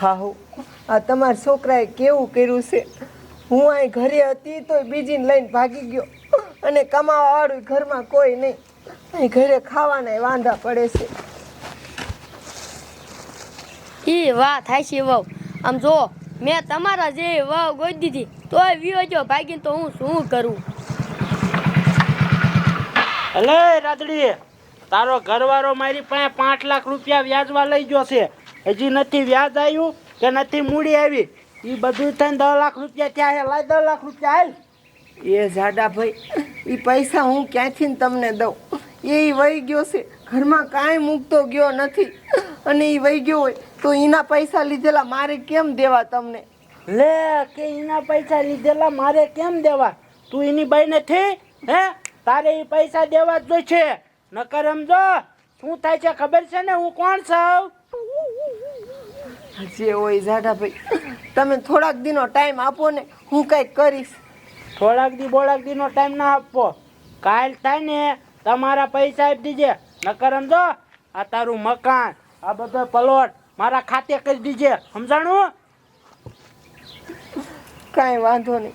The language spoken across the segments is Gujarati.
હા હો. આ તમારા છોકરાએ કેવું કર્યું છે? હું અહીં ઘરે હતી તોય બીજીને લઈને ભાગી ગયો. અને કમાવા વાળું ઘરમાં કોઈ નહીં. અહીં ઘરે ખાવાના વાંધા પડે છે. ઈ વાત થાય છે વહુ. આમ જો મેં તમારા જે વહુ ગોઈ દીધી તોય વિયો ભાગીને તો હું શું કરું? અલે રાદડી તારો ઘરવાળો મારી પાસે પાંચ લાખ રૂપિયા વ્યાજવા લઈ ગયો છે. હજી નથી વ્યાજ આવ્યું કે નથી મૂડી આવી. એ બધું થઈને દસ લાખ રૂપિયા ત્યાં હેલા દસ લાખ રૂપિયા હાલ. એ જાડા ભાઈ એ પૈસા હું ક્યાંથી તમને દઉં? એ વહી ગયો છે, ઘરમાં કાંઈ મૂકતો ગયો નથી. અને એ વહી ગયો હોય તો એના પૈસા લીધેલા મારે કેમ દેવા તમને? લે, કે એના પૈસા લીધેલા મારે કેમ દેવા? તું એની બાઈ નથી હે? તારે એ પૈસા દેવા જ છે નકર સમજો, શું થાય છે ખબર છે ને? હું કોણ છું? જે હોય જાડાભાઈ તમે થોડાક દિનો ટાઈમ આપો ને હું કંઈક કરીશ. થોડાક દી બોળાક દિનો ટાઈમ ના આપવો કાલ થાય ને તમારા પૈસા આપી દીજે. નકર સમજો આ તારું મકાન આ બધો પલોટ મારા ખાતે કરી દીજે. સમજાણું? કાંઈ વાંધો નહીં.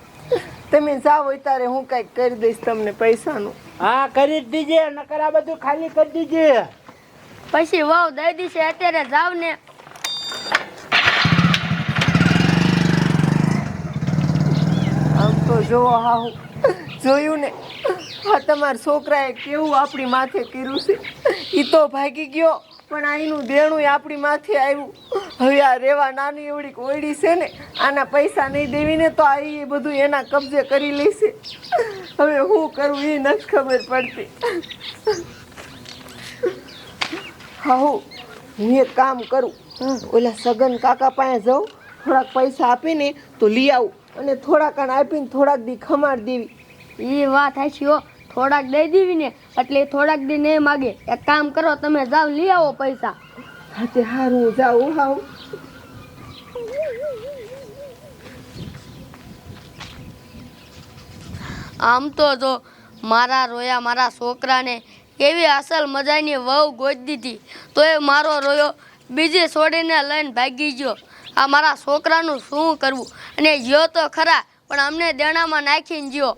તમે જાઓ ત્યારે હું કંઈક કરી દઈશ તમને પૈસાનું. હા કરી જ દીજે નકર આ બધું ખાલી કરી દીજે. પછી વાવ દઈ દીશે અત્યારે જાવ ને. હા હું જોયું ને? આ તમારા છોકરાએ કેવું આપણી માથે કર્યું છે? એ તો ભાગી ગયો, પણ આનું દેણું આપણી માથે આવ્યું. હવે આ રેવા નાની એવડી ઓયડી છે ને, આના પૈસા નહીં દેવીને તો આ એ બધું એના કબજે કરી લેશે. હવે હું કરું એ નથી ખબર પડતી. હા હું હું એક કામ કરું. ઓલા સગન કાકા પાસે જાઉં, થોડાક પૈસા આપીને તો લઈ આવું. અને થોડાક આપીને થોડાક દી ખમાડ દેવી. એ વાત છે હો. થોડાક દઈ દેવી ને એટલે થોડાક દી નહીં માગે એક કામ કરો તમે જાવ લઈ આવો પૈસા. હા તે હારું જાઉં હાવ આમ તો જો મારા રોયા મારા છોકરાને કેવી અસલ મજાની વહુ ગોજ દીધી. તો એ મારો રોયો બીજી છોડીને લઈને ભાગી ગયો. આ મારા છોકરાનું શું કરવું? અને જીઓ તો ખરા પણ અમને દેણામાં નાખીને જ્યો.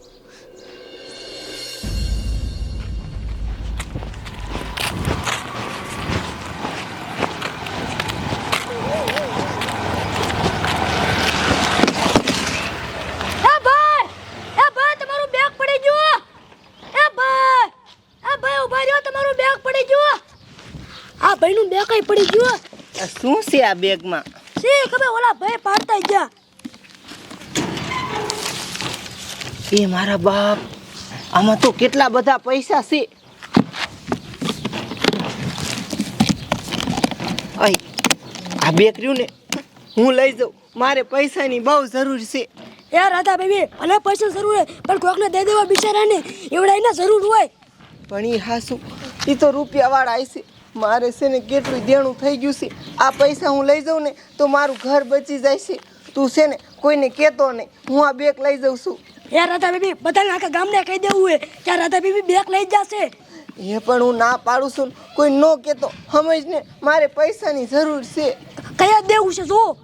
એ ભાઈ એ ભાઈ તમારું બેગ પડી ગયું? એ ભાઈ એ ભાઈ ઊભા રહ્યો તમારું બેગ પડી ગયું? આ ભાઈનું બેગ કઈ પડી ગયું? શું છે આ બેગમાં ખબર ઓલા ભાઈ પાડતા ગયા. એ મારા બાપ આમાં તો કેટલા બધા પૈસા છે? આ બેકરીયું ને હું લઈ જાઉં. મારે પૈસાની બહુ જરૂર છે. એ રાધા બેબી ભલે પૈસા જરૂર હોય પણ કોકને દઈ દેવા બિચારાને એવડા એના જરૂર હોય. પણ એ હાસુ એ તો રૂપિયાવાળા છે મારે છે ને કેટલું દેણું થઈ ગયું છે. આ પૈસા હું લઈ જાઉં ને તો મારું ઘર બચી જાય છે. તું છે ને કોઈને કહેતો નહીં. હું આ બેગ લઈ જાઉં છું. એ રાધા બેબી બધાને આખા ગામને કહી દેવું હે કે આ રાધા બેબી બેગ લઈ જશે. એ પણ હું ના પાડું છું કોઈ ન કહેતો. સમજ ને મારે પૈસાની જરૂર છે. કયા દેવું છે જો?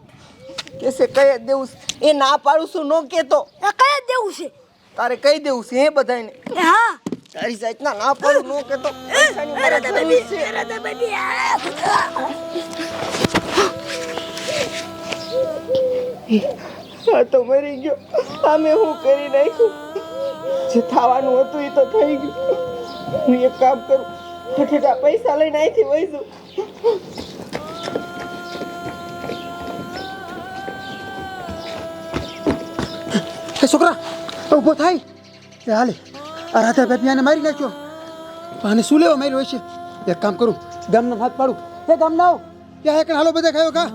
કેસે છે કયા દેવું છે? એ ના પાડું છું ન કહેતો. એ કયા દેવું છે? તારે કહી દેવું છે હે બધાને હા. તારી જાતના ના પાડું પડું કહેતો પૈસાની મારે જરૂર છે રાધા બેબી આ. તો મરી ગયો. આમે હું કરી નાખ્યું? જે થવાનું હતું એ તો થઈ ગયું. હું એક કામ કરું ઠઠેઠા પૈસા લઈને અહીંથી વહી જાઉં. છોકરા ઊભો થાય. હાલે. આ રાધા બેબિયાને મારી નાખ્યો. આને શું લેવા માર્યો હશે? એક કામ કરું ગામનો હાથ પાડું. હે ગામના? આવ ત્યાં એક હાલો બધા ખાયો કા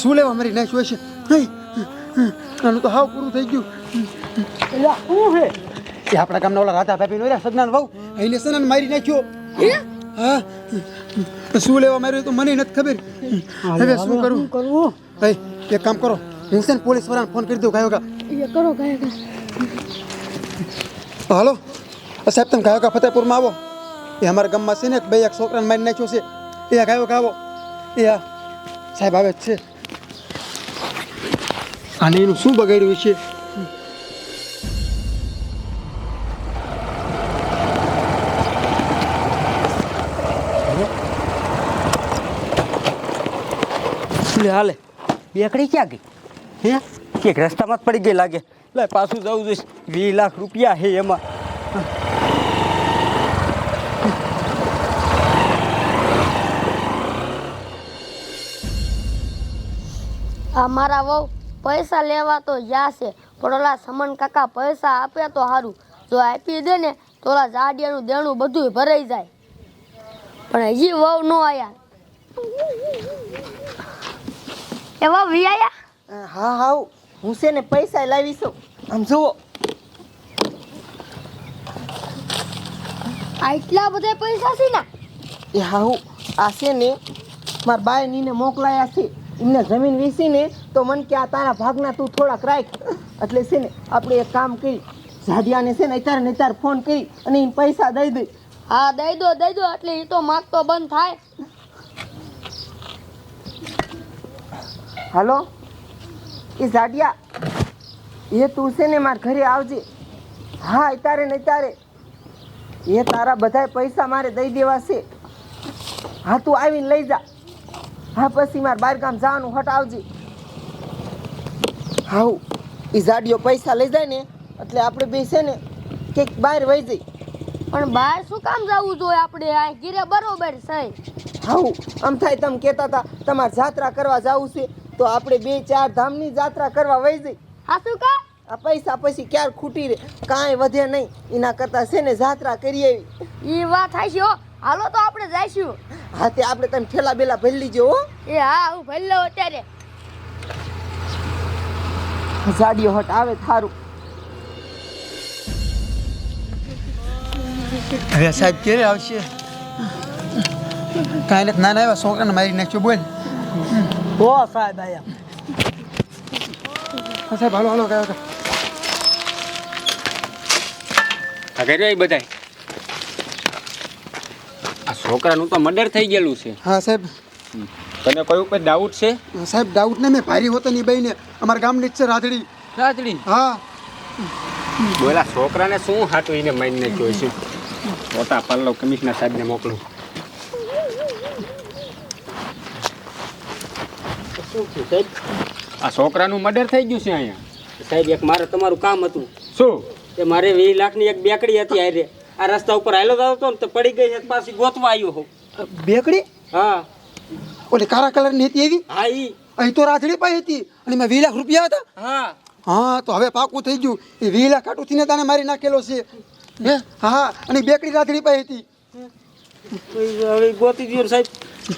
શું લેવા મારી નાખ્યો હશે? આનું તો હાવ પૂરું થઈ ગયું. શું હે એ આપણા ગામના ઓલા રાધા ભાભી નો સજ્ઞાન ભાવ અહીં સનાન મારી નાખ્યો. હા? શું લેવા માર્યો તો મને નથી ખબર. હવે શું કરું? કરવું એક કામ કરો. હું છે ને પોલીસ વાળાને ફોન કરી દઉં ગાયો કા કરો ગયા હાલો. સાહેબ તમે ગાયો કા ફતેપુરમાં આવો? એ અમારા ગામમાં છે ને બે એક છોકરાને મારી નાખ્યો છે. એ ગાયો આવો એ હા સાહેબ આવે છે. અને એનું શું બગાડ્યું છે? હાલે. બેકડી ક્યાં ગઈ? હે? ક્યાંક રસ્તામાં જ પડી ગઈ લાગે. લે પાછું જવું જોઈશ. વીસ લાખ રૂપિયા છે એમાં. અમારા મારા વહુ પૈસા લેવા તો જાશે પણ ઓલા સમન કાકા પૈસા આપે તો સારું જો આપી દે ને તો ઓલા જાડિયાનું દેણું બધું ભરાઈ જાય. પણ હજી વહુ ન આયા. એ વહુ વી આયા? હા હા હું છે ને પૈસા લાવીશું. આમ જુઓ. આટલા બધા પૈસા છે ને? એ હા હું આ છે ને મારા બાય નીને મોકલાયા છે. એમને જમીન વેચીને તો મને કે આ તારા ભાગના તું થોડાક રાખ. એટલે છે ને આપણે એક કામ કરી ઝાડિયાને છે ને અત્યારે અત્યારે ફોન કરી અને એને પૈસા દઈ દઈ હા દઈ દો દઈ દો એટલે એ તો માગતો બંધ થાય. હાલો? એ ઝાડિયા એ તું છે ને મારા ઘરે આવજે. હા અત્યારે ને અત્યારે એ તારા બધા પૈસા મારે દઈ દેવા છે. હા તું આવીને લઈ જા. હા પછી મારે બહારગામ જવાનું હટ આવજે હાઉ એ ઝાડીઓ પૈસા લઈ જાય ને એટલે આપણે બે છે ને કંઈક બહાર વહી જઈ પણ બહાર શું કામ જવું જોઈએ આપણે? આ ઘીરે બરોબર છે. હાઉ આમ થાય તમે કહેતા હતા તમારે જાત્રા કરવા જવું છે. તો આપણે બે ચાર ધામની જાત્રા કરવા વહી જઈ. હા શું કા આ પૈસા પછી ક્યારે ખૂટી રે કાંઈ વધે નહીં. એના કરતાં છે ને જાત્રા કરી આવી. એ વાત થાય છે હો. હાલો તો આપણે જઈશું. હા તે આપણે તમે ઠેલા બેલા ભરી લીજો હો. એ હા હું ભરી લઉં અત્યારે. ઝાડીઓ હટ આવે થારું. હવે સાહેબ ક્યારે આવશે? કાંઈ નથી. નાના એવા છોકરાને મારી નાખ્યો બોલ. હો સાહેબ આયા સાહેબ હાલો હાલો કયો આ કર્યો બધાય। આ છોકરાનું તો મર્ડર થઈ ગયેલું છે. હા સાહેબ. તને કોઈ કઈ ડાઉટ છે? સાહેબ ડાઉટ ને મેં ભારી હોતો ની બહીને. અમારા ગામની જ છે રાધડી. રાતડી હા. બોલા છોકરાને શું હાટું એને મારીને જોઈશું મોટા પલ્લવ કમિશનર સાહેબને મોકલું. આ છોકરાનું મર્ડર થઈ ગયું છે અહીંયા. સાહેબ એક મારે તમારું કામ હતું. શું? તે મારે વીસ લાખની એક બેકડી હતી આરે આ રસ્તા ઉપર આવેલો હતો ને તો પડી ગઈ છે પાછી ગોતવા આવ્યો હો. બેકડી? હા. ઓલી કાળા કલરની હતી એવી? હા ઈ. અહીં તો રાધડી પાઈ હતી અને મેં વીસ લાખ રૂપિયા હતા? હા. હા તો હવે પાકું થઈ ગયું. એ વીસ લાખ આટું થઈને તાને મારી નાખેલો છે. હે? હા અને બેકડી રાધડી પાઈ હતી. હવે ગોતી દીધું ને સાહેબ.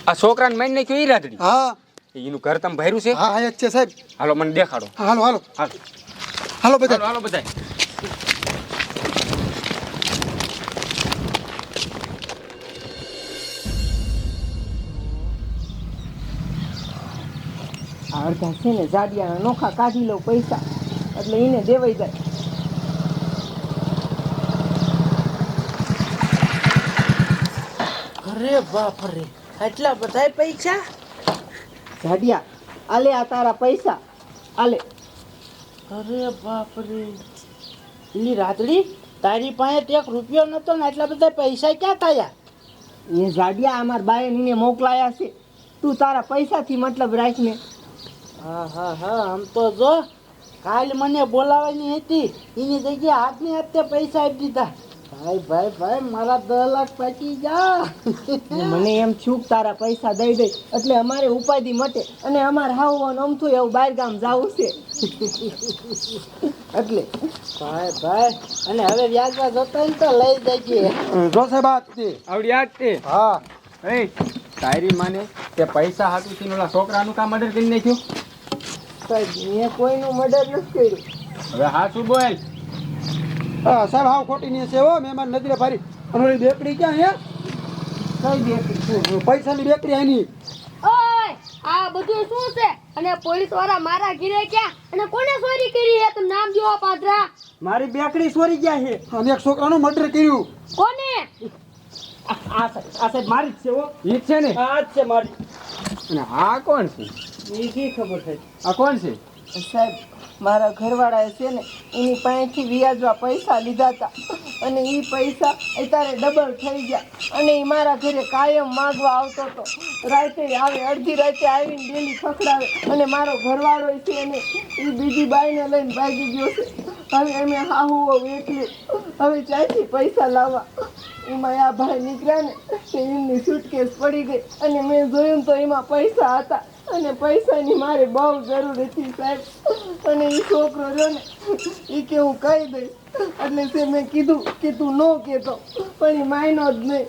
આ છોકરાને મારી નાખ્યો એ રાતડી હા. એનું ઘર તમે ભર્યું છે? હા હા છે સાહેબ. હાલો મને દેખાડો. હાલો હાલો. હાલો. હાલો બધા હાલો બધા અડધા છે ને જાડિયા નોખા કાઢી લઉં પૈસા. એટલે એને દેવાઈ જાય. અરે બાપ રે આટલા બધા પૈસા? ઝાડિયા આલે આ તારા પૈસા. આલે. અરે બાપ રે એલી રાતડી તારી પાસે એક રૂપિયો નતો ને એટલા બધા પૈસા ક્યાં થયા? એ ઝાડિયા અમાર બાએ નીને મોકલાયા છે. તું તારા પૈસાથી મતલબ રાખ ને. હા હા હા આમ તો જો. કાલ મને બોલાવવાની હતી. એની જગ્યાએ હાથની હાથે પૈસા આપી દીધા. ભાઈ ભાઈ ભાઈ મારા દસ લાખ પચી જા. મને એમ થયું તારા પૈસા દઈ દઈ એટલે અમારે ઉપાધિ મટે અને અમારે હાવવાનું અમથું એવું બહાર ગામ જવું છે. એટલે ભાઈ ભાઈ અને હવે વ્યાજમાં જોતો ને તો લઈ જજે. જો સાહેબ આ તે. આવડી આ જ તે. હા. એ તારી માને તે પૈસા હાટું થઈને ઓલા છોકરાનું કામ મર્ડર કરી નાખ્યું. સાહેબ મેં કોઈનું મર્ડર નથી કર્યું. હવે હા શું બોલ. સાહેબ હાવ ખોટી નહીં છે હો મહેમાન નજરે ભારી. અને ઓલી બેકડી ક્યાં હે? કઈ બેઠી પૈસાની બેકડી આની ઓય આ બધું શું છે? અને પોલીસવાળા મારા ઘીરે ક્યાં? અને કોને ચોરી કરી? હે તમે નામ જોવા પાદરા. મારી બેકડી સોરી ગયા છે. અને એક છોકરાનું મર્ડર કર્યું. કોને? આ આ સાહેબ આ સાહેબ મારી જ છે હો. ઈ છે ને? આ જ છે મારી. અને આ કોણ છે? ઈ કી ખબર છે. આ કોણ છે? સાહેબ મારા ઘરવાળાએ છે ને, એની પાસેથી વ્યાજવા પૈસા લીધા હતા. અને એ પૈસા અત્યારે ડબલ થઈ ગયા. અને એ મારા ઘરે કાયમ માગવા આવતો હતો. રાતે આવે, અડધી રાતે આવીને ડેલી ખખડાવે. અને મારો ઘરવાળો છે અને એ બીજી બાઈને લઈને ભાગી ગયો છે. હવે અમે હાહુ એટલે હવે ચાયથી પૈસા લાવવા. એમાં આ ભાઈ નીકળ્યા ને એમની સુટકેસ પડી ગઈ. અને મેં જોયું તો એમાં પૈસા હતા. અને પૈસાની મારે બહુ જરૂર હતી સાહેબ. અને એ છોકરો રહ્યો ને એ કે હું કહી દઈશ? એટલે તે મેં કીધું કે તું ન કહેતો પણ એ માયનો જ નહીં.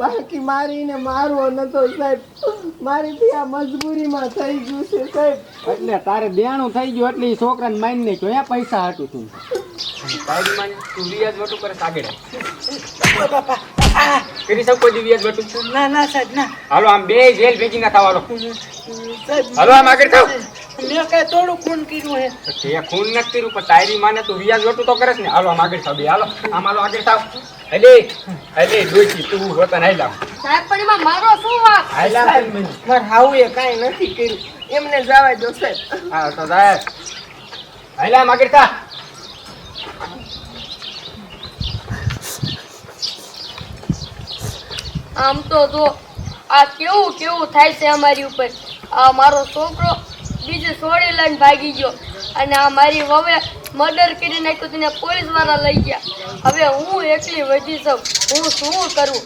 બાકી મારીને મારવો નતો સાહેબ. મારીથી આ મજબૂરીમાં થઈ ગયું છે સાહેબ. એટલે તારે દેણું થઈ ગયું એટલે એ છોકરાને મારીને નહીં જોયા પૈસા હાટું તું. તું વ્યાજ વટું કરે શકો વ્યાજ વટું? ના ના સાહેબ ના. હાલો આમ બે જેલ ભેગી ના થવાનો સાહેબ હાલો આમ આગળ થાવ. મેં કઈ થોડું ખૂન કર્યું હે. તે ખૂન નથી કર્યું પણ તારી માને તું વ્યાજ વટું તો કરે ને. હાલો આમ આગળ થાવ બે. હાલો આમ હાલો આગળ થાવ. અલે અલે ડોચી તું હોતા નહીં લાવ. સાહેબ પણ એમાં મારો શું વાત? હાલા મારા એ કાઈ નથી કર્યું. એમને જવા દો સાહેબ. હા તો સાહેબ. હાલા આમ આગળ થા. આમ તો જો આ કેવું કેવું થાય છે અમારી ઉપર? આ મારો છોકરો બીજી સોડી લઈને ભાગી ગયો. અને આ મારી વવે મર્ડર કરી નાખ્યું, તેને પોલીસવાળા લઈ ગયા. હવે હું એકલી વધી છું હું શું કરું?